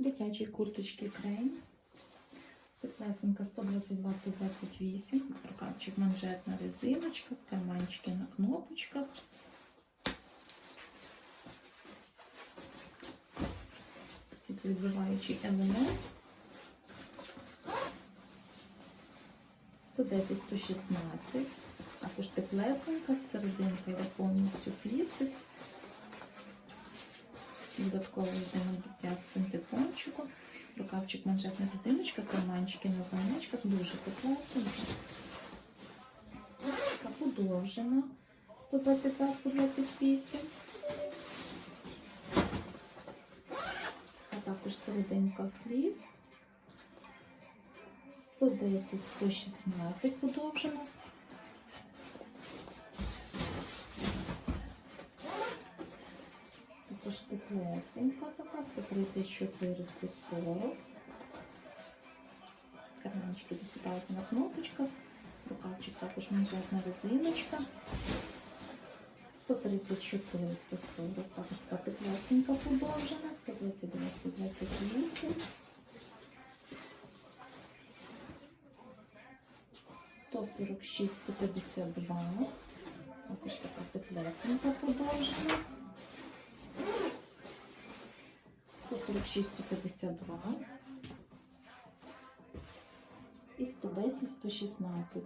Дитячі курточки крейн. Теплесенька 122-128. Рукавчик манжетна резиночка з карманчики на кнопочках. Світловідбиваючий елемент. 110-116. Також теплесенька, Додатково йде набуття з синтепончику. Рукавчик манжетна резиночка, карманчики на замочках, дуже. Така подовжена 122-128. А також серединка фліс. 110-116 подовжена. Також теплесенька така, 134-140. Карманчики заціпаються на кнопочках. Рукавчик також манжетна резиночка. 134, 140, також така теплесенька подовжена, 129, 128. 146, 152. Також така теплесенька подовжена. 146, 152. І 110, 116.